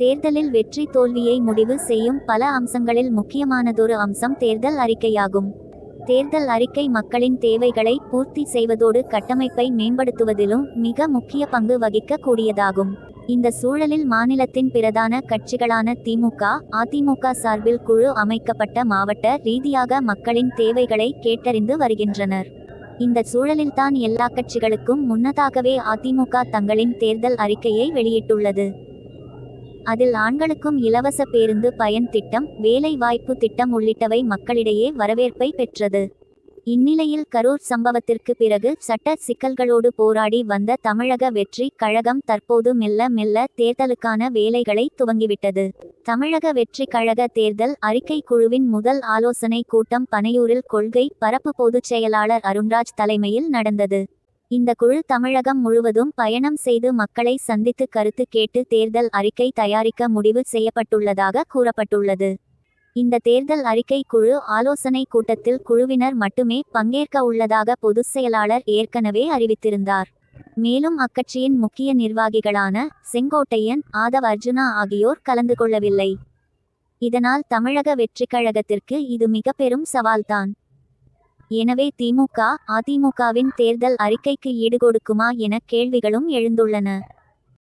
தேர்தலில் வெற்றி தோல்வியை முடிவு செய்யும் பல அம்சங்களில் முக்கியமானதொரு அம்சம் தேர்தல் அறிக்கையாகும். தேர்தல் அறிக்கை மக்களின் தேவைகளை பூர்த்தி செய்வதோடு கட்டமைப்பை மேம்படுத்துவதிலும் மிக முக்கிய பங்கு வகிக்க கூடியதாகும் இந்த சூழலில் மாநிலத்தின் பிரதான கட்சிகளான திமுக அதிமுக சார்பில் குழு அமைக்கப்பட்ட மாவட்ட ரீதியாக மக்களின் தேவைகளை கேட்டறிந்து வருகின்றனர். இந்த சூழலில்தான் எல்லா கட்சிகளுக்கும் முன்னதாகவே அதிமுக தங்களின் தேர்தல் அறிக்கையை வெளியிட்டுள்ளது. அதில் ஆண்களுக்கும் இலவச பேருந்து பயன் திட்டம் வேலை வாய்ப்பு திட்டம் உள்ளிட்டவை மக்களிடையே வரவேற்பை பெற்றது. இந்நிலையில் கரூர் சம்பவத்திற்கு பிறகு சட்ட சிக்கல்களோடு போராடி வந்த தமிழக வெற்றி கழகம் தற்போது மெல்ல மெல்ல தேர்தலுக்கான வேலைகளை துவங்கிவிட்டது. தமிழக வெற்றி கழக தேர்தல் அறிக்கை குழுவின் முதல் ஆலோசனை கூட்டம் பனையூரில் கொள்கை பரப்பு பொதுச் செயலாளர் அருண்ராஜ் தலைமையில் நடந்தது. இந்த குழு தமிழகம் முழுவதும் பயணம் செய்து மக்களை சந்தித்து கருத்து கேட்டு தேர்தல் அறிக்கை தயாரிக்க முடிவு செய்யப்பட்டுள்ளதாக கூறப்பட்டுள்ளது. இந்த தேர்தல் அறிக்கை குழு ஆலோசனை கூட்டத்தில் குழுவினர் மட்டுமே பங்கேற்க உள்ளதாக பொதுச் செயலாளர் ஏற்கனவே அறிவித்திருந்தார். மேலும் அக்கட்சியின் முக்கிய நிர்வாகிகளான செங்கோட்டையன் ஆதவ் அர்ஜுனா ஆகியோர் கலந்து கொள்ளவில்லை. இதனால் தமிழக வெற்றிக் கழகத்திற்கு இது மிக பெரும் சவால்தான். எனவே திமுக அதிமுகவின் தேர்தல் அறிக்கைக்கு ஈடுகொடுக்குமா என கேள்விகளும் எழுந்துள்ளன.